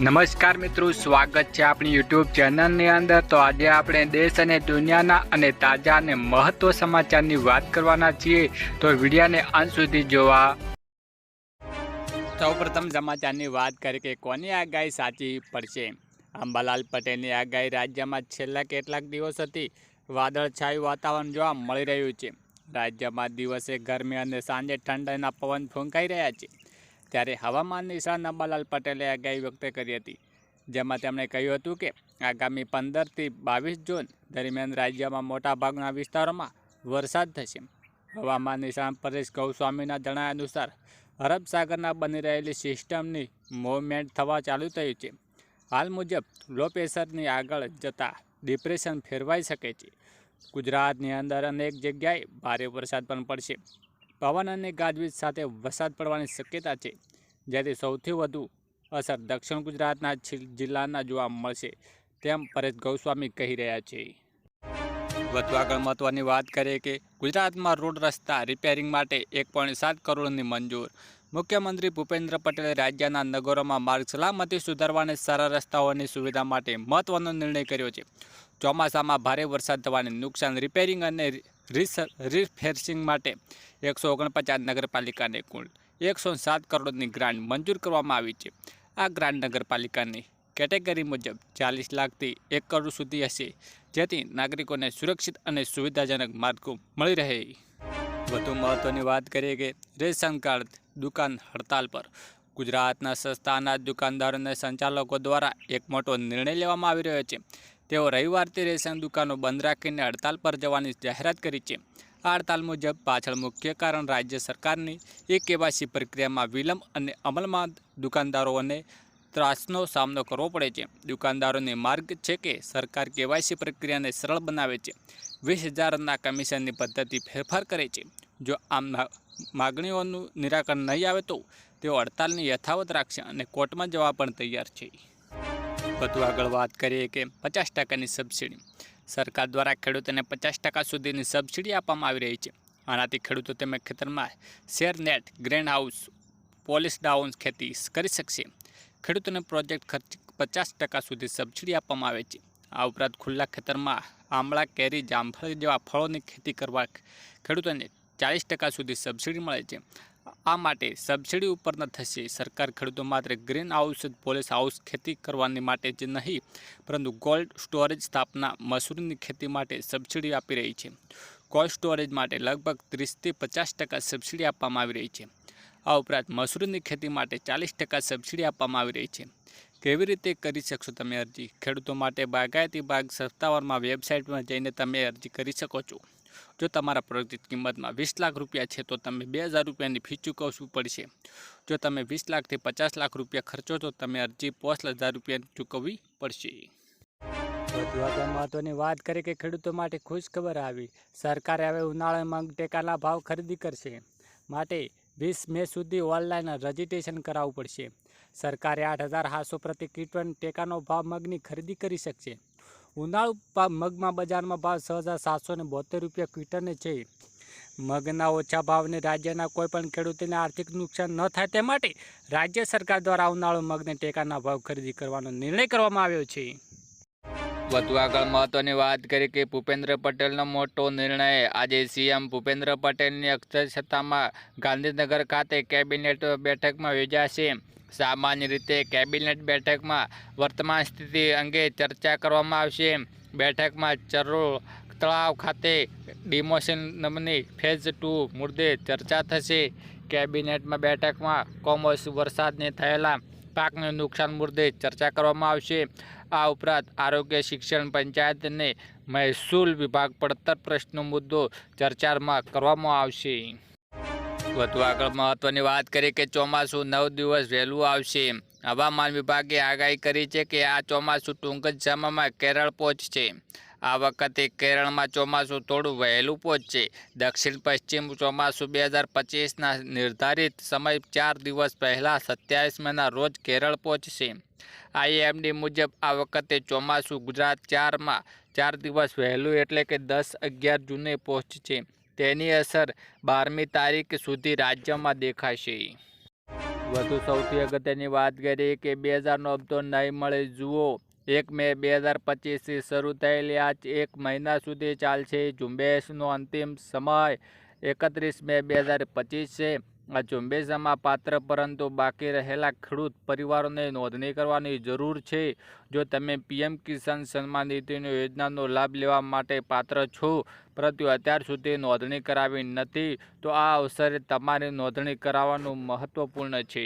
નમસ્કાર મિત્રો, સ્વાગત છે આપણી યુટ્યુબ ચેનલની અંદર. તો આજે આપણે દેશ અને દુનિયાના અને તાજા અને મહત્વ સમાચારની વાત કરવાના છીએ. તો વિડીયાને અંત સુધી જોવા. સૌપ્રથમ સમાચારની વાત કરીએ કે કોની આગાહી સાચી પડશે? અંબાલાલ પટેલની આગાહી રાજ્યમાં છેલ્લા કેટલાક દિવસોથી વાદળછાયું વાતાવરણ જોવા મળી રહ્યું છે. રાજ્યમાં દિવસે ગરમી અને સાંજે ઠંડાના પવન ફૂંકાઈ રહ્યા છે. ત્યારે હવામાન નિષ્ણાત અંબાલાલ પટેલે આગાહી વ્યક્ત કરી હતી. જેમાં તેમણે કહ્યું હતું કે, આગામી પંદરથી બાવીસ જૂન દરમિયાન રાજ્યમાં મોટાભાગના વિસ્તારોમાં વરસાદ થશે. હવામાન નિષ્ણાત પરેશ ગૌસ્વામીના જણાવ્યા અનુસાર, અરબ સાગરના બની રહેલી સિસ્ટમની મૂવમેન્ટ થવા ચાલુ થયું છે. હાલ મુજબ, લો પ્રેશરની આગળ જતાં ડિપ્રેશન ફેરવાઈ શકે છે. ગુજરાતની અંદર અનેક જગ્યાએ ભારે વરસાદ પણ પડશે. પવન અને ગાજવીજ સાથે વરસાદ પડવાની શક્યતા છે, જેથી સૌથી વધુ અસર દક્ષિણ ગુજરાતના જિલ્લાના જોવા મળશે, તેમ પરેશ ગૌસ્વામી કહી રહ્યા છે. વધુ આગળ મહત્વની વાત કરીએ કે, ગુજરાતમાં રોડ રસ્તા રિપેરિંગ માટે એક પોઈન્ટ સાત કરોડની મંજૂર. મુખ્યમંત્રી ભૂપેન્દ્ર પટેલે રાજ્યના નગરોમાં માર્ગ સલામતી સુધારવા અને સારા રસ્તાઓની સુવિધા માટે મહત્વનો નિર્ણય કર્યો છે. ચોમાસામાં ભારે વરસાદ થવાને નુકસાન રિપેરિંગ અને રિફેર્સિંગ માટે એકસો ઓગણપચાસ નગરપાલિકાને કુલ એકસો સાત કરોડની ગ્રાન્ટ મંજૂર કરવામાં આવી છે. આ ગ્રાન્ટ નગરપાલિકાની કેટેગરી મુજબ ચાલીસ લાખથી એક કરોડ સુધી હશે, જેથી નાગરિકોને સુરક્ષિત અને સુવિધાજનક માર્ગો મળી રહે. વધુ મહત્ત્વની વાત કરીએ કે રેશન કાર્ડ દુકાન હડતાલ પર ગુજરાતના સસ્તા અનાજ દુકાનદારો અને સંચાલકો દ્વારા એક મોટો નિર્ણય લેવામાં આવી રહ્યો છે. તેઓ રવિવારથી રેશન દુકાનો બંધ રાખીને હડતાલ પર જવાની જાહેરાત કરી છે. આ હડતાલ મુજબ પાછળ મુખ્ય કારણ રાજ્ય સરકારની એ કેવાયસી પ્રક્રિયામાં વિલંબ અને અમલમાં દુકાનદારોને ત્રાસનો સામનો કરવો પડે છે. દુકાનદારોને માર્ગ છે કે સરકાર કેવાયસી પ્રક્રિયાને સરળ બનાવે છે. વીસ હજારના કમિશનની પદ્ધતિ ફેરફાર કરે છે. જો આમ માગણીઓનું નિરાકરણ નહીં આવે તો તેઓ હડતાલની યથાવત રાખશે અને કોર્ટમાં જવા પણ તૈયાર છે. વધુ આગળ વાત કરીએ કે પચાસ ટકાની સબસિડી. સરકાર દ્વારા ખેડૂતોને પચાસ ટકા સુધીની સબસિડી આપવામાં આવી રહી છે. આનાથી ખેડૂતો તેમના ખેતરમાં શેર નેટ ગ્રેન હાઉસ, પોલિશ ડાઉન ખેતી કરી શકશે. ખેડૂતોને પ્રોજેક્ટ ખર્ચ પચાસ ટકા સુધી સબસિડી આપવામાં આવે છે. આ ઉપરાંત ખુલ્લા ખેતરમાં આંબળા, કેરી, જામફળ જેવા ફળોની ખેતી કરવા ખેડૂતોને ચાલીસ ટકા સુધી સબસિડી મળે છે. આ માટે સબસિડી ઉપર ન થશે. સરકાર ખેડૂતો માત્ર ગ્રીન હાઉસ પોલીસ હાઉસ ખેતી કરવાની માટે જ નહીં, પરંતુ કોલ્ડ સ્ટોરેજ સ્થાપના મસૂરની ખેતી માટે સબસિડી આપી રહી છે. કોલ્ડ સ્ટોરેજ માટે લગભગ ત્રીસથી પચાસ ટકા સબસિડી આપવામાં આવી રહી છે. આ ઉપરાંત મસૂરની ખેતી માટે ચાલીસ ટકા સબસિડી આપવામાં આવી રહી છે. કેવી રીતે કરી શકશો તમે અરજી? ખેડૂતો માટે બાગાયતી બાગ સત્તાવારમાં વેબસાઇટમાં જઈને તમે અરજી કરી શકો છો. જો તમારા પ્રોજેક્ટ કિંમતમાં વીસ લાખ રૂપિયા છે, તો તમે બે હજાર રૂપિયાની ફી ચૂકવવું પડશે. જો તમે વીસ લાખથી પચાસ લાખ રૂપિયા ખર્ચો, તો તમે અરજી પાંચ હજાર રૂપિયાની ચૂકવવી પડશે. મહત્વની વાત કરી કે ખેડૂતો માટે ખુશ ખબર આવી. સરકારે હવે ઉનાળામાં ટેકાના ભાવ ખરીદી કરશે. માટે વીસ મે સુધી ઓનલાઈન રજીસ્ટ્રેશન કરાવવું પડશે. સરકારે આઠ હજાર સાતસો પ્રતિ ક્વિન્ટલ ટેકાનો ભાવ મગની ખરીદી કરી શકશે. ઉનાળુ મગમાં બજારમાં ભાવ છ હજાર સાતસો ને બોતેર રૂપિયા ક્વિન્ટલને છે. મગના ઓછા ભાવને રાજ્યના કોઈપણ ખેડૂતોને આર્થિક નુકસાન ન થાય તે માટે રાજ્ય સરકાર દ્વારા ઉનાળુ મગને ટેકાના ભાવ ખરીદી કરવાનો નિર્ણય કરવામાં આવ્યો છે. વધુ આગળ મહત્વની વાત કરી કે ભૂપેન્દ્ર પટેલનો મોટો નિર્ણય આજે સીએમ ભૂપેન્દ્ર પટેલની અક્ષરક્ષતામાં ગાંધીનગર ખાતે કેબિનેટ બેઠકમાં યોજાશે. સામાન્ય રીતે કેબિનેટ બેઠકમાં વર્તમાન સ્થિતિ અંગે ચર્ચા કરવામાં આવશે. બેઠકમાં ચરો તળાવ ખાતે ડિમોશન નમની ફેઝ ટુ મુદ્દે ચર્ચા થશે. કેબિનેટમાં બેઠકમાં કોમર્સ વરસાદને થયેલા પાકને નુકસાન મુદ્દે ચર્ચા કરવામાં આવશે. આ ઉપરાંત આરોગ્ય, શિક્ષણ પંચાયત અને મહેસૂલ વિભાગ પડતર પ્રશ્નો મુદ્દો ચર્ચામાં કરવામાં આવશે. વધુ આગળ મહત્વની વાત કરીએ કે ચોમાસું નવ દિવસ વહેલું આવશે. હવામાન વિભાગે આગાહી કરી છે કે આ ચોમાસું ટૂંક જ સમયમાં કેરળ પહોંચશે. આ વખતે કેરળમાં ચોમાસું થોડું વહેલું પહોંચશે. દક્ષિણ પશ્ચિમ ચોમાસું બે હજાર પચીસના નિર્ધારિત સમય ચાર દિવસ પહેલાં સત્યાવીસ મેના રોજ કેરળ પહોંચશે. આઈએમડી મુજબ આ વખતે ચોમાસું ગુજરાત ચારમાં ચાર દિવસ વહેલું એટલે કે દસ અગિયાર જૂને પહોંચશે. તેની અસર બારમી તારીખ સુધી રાજ્યમાં દેખાશે. વધુ સૌથી અગત્યની વાત કરીએ કે બે હજારનો હપ્તો નહીં મળે, જુઓ. એક મે બે હજાર પચીસથી શરૂ થયેલી આ એક મહિના સુધી ચાલશે. ઝુંબેશનો અંતિમ સમય એકત્રીસ મે બે હજાર પચીસ. છે આ ઝુંબેશમાં પાત્ર પરંતુ બાકી રહેલા ખેડૂત પરિવારોને નોંધણી કરવાની જરૂર છે, જો તમે પીએમ કિસાન સન્માન નિધિની યોજનાનો લાભ લેવા માટે પાત્ર છો, પરંતુ અત્યાર સુધી નોંધણી કરાવી નથી, તો આ અવસરે તમારી નોંધણી કરાવવાનું મહત્વપૂર્ણ છે.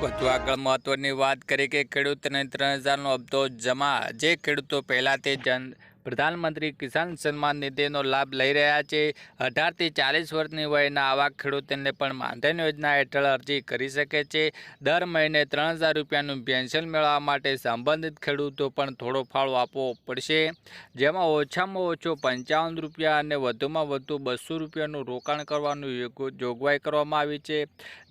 વધુ આગળ મહત્વની વાત કરી કે ખેડૂતને ત્રણ હજારનો હપ્તો જમા, જે ખેડૂતો પહેલાંથી જન પ્રધાનમંત્રી કિસાન સન્માન નિધિનો લાભ લઈ રહ્યા છે. અઢારથી ચાલીસ વર્ષની વયના આવા ખેડૂતોને પણ માનધન યોજના હેઠળ અરજી કરી શકે છે. દર મહિને ત્રણ હજાર રૂપિયાનું પેન્શન મેળવવા માટે સંબંધિત ખેડૂતો પણ થોડો ફાળો આપવો પડશે. જેમાં ઓછામાં ઓછો પંચાવન રૂપિયા અને વધુમાં વધુ બસો રૂપિયાનું રોકાણ કરવાનું જોગવાઈ કરવામાં આવી છે.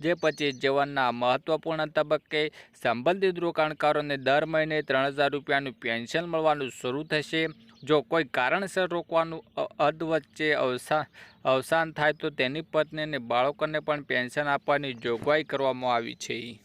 જે પછી જીવનના મહત્વપૂર્ણ તબક્કે સંબંધિત રોકાણકારોને દર મહિને ત્રણ હજાર રૂપિયાનું પેન્શન મળવાનું શરૂ થશે. જો કોઈ કારણસર રોકવાનું અ- અધ વચ્ચે અવસાન અવસાન થાય તો તેની પત્ની અને બાળકોને પણ પેન્શન આપવાની જોગવાઈ કરવામાં આવી છે.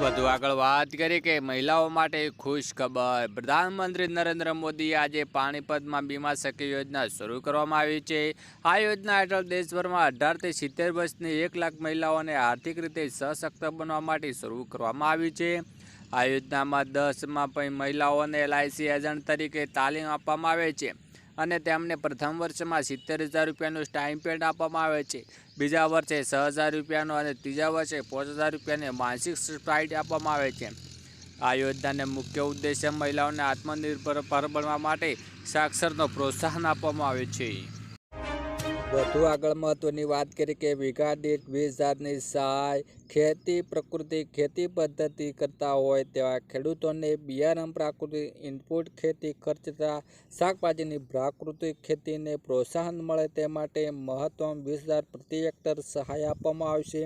વધુ આગળ વાત કરીએ કે મહિલાઓ માટે ખુશ ખબર. પ્રધાનમંત્રી નરેન્દ્ર મોદીએ આજે પાણીપતમાં બીમા સખી યોજના શરૂ કરવામાં આવી છે. આ યોજના હેઠળ દેશભરમાં અઢારથી સિત્તેર વર્ષની એક લાખ મહિલાઓને આર્થિક રીતે સશક્ત બનવા માટે શરૂ કરવામાં આવી છે. આ યોજનામાં દસમાં પણ મહિલાઓને એલઆઈસી એજન્ટ તરીકે તાલીમ આપવામાં આવે છે અને તેમને પ્રથમ વર્ષમાં સિત્તેર હજાર રૂપિયાનું સ્ટાઇપેન્ડ આપવામાં આવે છે. બીજા વર્ષે છ હજાર રૂપિયાનો અને ત્રીજા વર્ષે પાંચ હજાર રૂપિયાની માનસિક સ્પ્રાઇટ આપવામાં આવે છે. આ યોજનાને મુખ્ય ઉદ્દેશ્ય મહિલાઓને આત્મનિર્ભર પર બનવા માટે સાક્ષરનો પ્રોત્સાહન આપવામાં આવે છે. વધુ આગળ મહત્વની વાત કરી કે વીઘા દીઠ વીસ હજારની સહાય ખેતી, પ્રકૃતિ, ખેતી પદ્ધતિ કરતા હોય તેવા ખેડૂતોને બિયારણ પ્રાકૃતિક ઇનપુટ ખેતી ખર્ચતા શાકભાજીની પ્રાકૃતિક ખેતીને પ્રોત્સાહન મળે તે માટે મહત્તમ વીસ હજાર પ્રતિ હેક્ટર સહાય આપવામાં આવશે.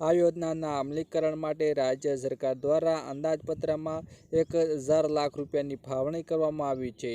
આ યોજનાના અમલીકરણ માટે રાજ્ય સરકાર દ્વારા અંદાજપત્રમાં એક હજાર લાખ રૂપિયાની ફાળવણી કરવામાં આવી છે.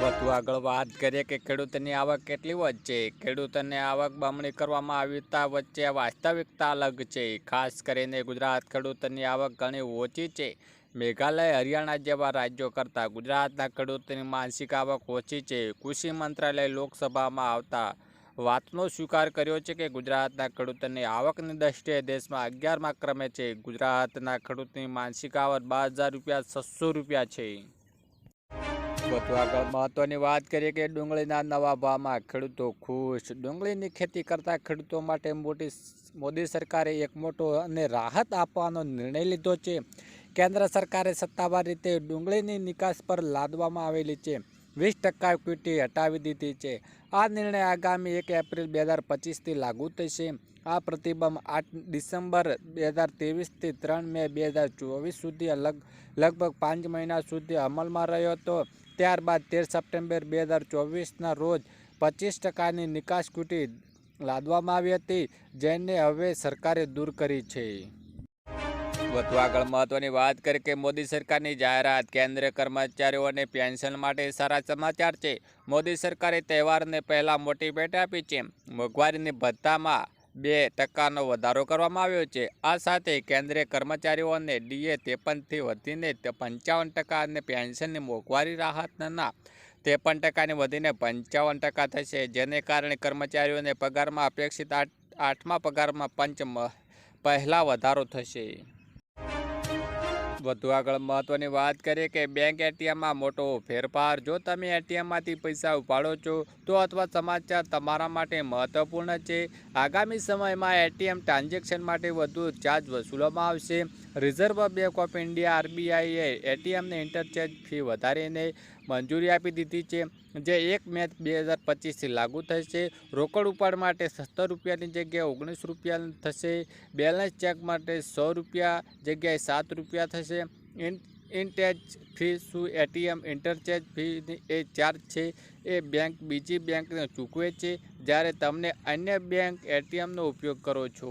વધુ આગળ વાત કરીએ કે ખેડૂતની આવક કેટલી વચ્ચે ખેડૂતોની આવક બમણી કરવામાં આવતા વચ્ચે વાસ્તવિકતા અલગ છે. ખાસ કરીને ગુજરાત ખેડૂતોની આવક ઘણી ઓછી છે. મેઘાલય, હરિયાણા જેવા રાજ્યો કરતાં ગુજરાતના ખેડૂતોની માનસિક આવક ઓછી છે. કૃષિ મંત્રાલય લોકસભામાં આવતા વાતનો સ્વીકાર કર્યો છે કે ગુજરાતના ખેડૂતોની આવકની દ્રષ્ટિએ દેશમાં અગિયારમાં ક્રમે છે. ગુજરાતના ખેડૂતની માનસિક આવક બાર હજાર રૂપિયા, છસો રૂપિયા છે. વધુ આગળ મહત્વની વાત કરીએ કે ડુંગળીના નવા ભાવમાં ખેડૂતો ખુશ. ડુંગળીની ખેતી કરતા ખેડૂતો માટે મોટી મોદી સરકારે એક મોટો અને રાહત આપવાનો નિર્ણય લીધો છે. કેન્દ્ર સરકારે સત્તાવાર રીતે ડુંગળીની નિકાસ પર લાદવામાં આવેલી છે. વીસ ટકા ક્વિટી હટાવી દીધી છે. આ નિર્ણય આગામી એક એપ્રિલ બે હજાર પચીસથી લાગુ થશે. આ પ્રતિબંધ આઠ ડિસેમ્બર બે હજાર ત્રેવીસથી ત્રણ મે બે હજાર ચોવીસ સુધી લગ લગભગ પાંચ મહિના સુધી અમલમાં રહ્યો હતો. ત્યારબાદ તેર સપ્ટેમ્બર બે હજાર ચોવીસના રોજ પચીસ ટકાની નિકાસ કુટી લાદવામાં આવી હતી, જેને હવે સરકારે દૂર કરી છે. વધુ આગળ મહત્વની વાત કરી કે મોદી સરકારની જાહેરાત, કેન્દ્રીય કર્મચારીઓને પેન્શન માટે સારા સમાચાર છે. મોદી સરકારે તહેવારને પહેલાં મોટી ભેટ આપી છે. મોંઘવારીની ભથ્થામાં બે ટકાનો વધારો કરવામાં આવ્યો છે. આ સાથે કેન્દ્રીય કર્મચારીઓને ડીએ ત્રેપનથી વધીને પંચાવન ટકા અને પેન્શનની મોંઘવારી રાહતના ત્રેપન ટકાની વધીને પંચાવન ટકા થશે, જેને કારણે કર્મચારીઓને પગારમાં અપેક્ષિત આઠ, આઠમા પગારમાં પંચ પહેલા વધારો થશે. વધુ આગળ મહત્વની વાત કરીએ કે બેંક એટીએમમાં મોટો ફેરફાર, જો તમે એટીએમમાંથી પૈસા ઉપાડો છો, તો અથવા સમાચાર તમારા માટે મહત્વપૂર્ણ છે. આગામી સમયમાં એટીએમ ટ્રાન્ઝેક્શન માટે વધુ ચાર્જ વસૂલવામાં આવશે. રિઝર્વ બેંક ઓફ ઇન્ડિયા આરબીઆઈએ એટીએમને ઇન્ટરચેન્જ ફી વધારીને મંજૂરી આપી દીધી છે, જે એક મે બે હજાર પચીસથી લાગુ થશે. રોકડ ઉપાડ માટે સત્તર રૂપિયાની જગ્યાએ ઓગણીસ રૂપિયા થશે. બેલેન્સ ચેક માટે સો રૂપિયા જગ્યાએ સાત રૂપિયા થશે. ઇન્ટેચ ફી શું? એટીએમ ઇન્ટરચેજ ફી એ ચાર્જ છે. એ બેંક બીજી બેંકને ચૂકવે છે. જ્યારે તમને અન્ય બેંક એટીએમનો ઉપયોગ કરો છો.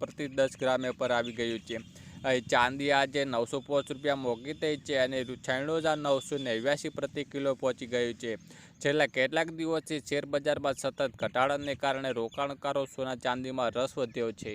પ્રતિ દસ ગ્રામે પર આવી ગયું છે. ચાંદી આજે નવસો પાંચ રૂપિયા મોંઘી થઈ છે અને છન્નું હજાર નવસો નેવ્યાસી પ્રતિ કિલો પહોંચી ગયું છે. છેલ્લા કેટલાક દિવસથી શેરબજારમાં સતત ઘટાડાને કારણે રોકાણકારો સોના ચાંદીમાં રસ વધ્યો છે.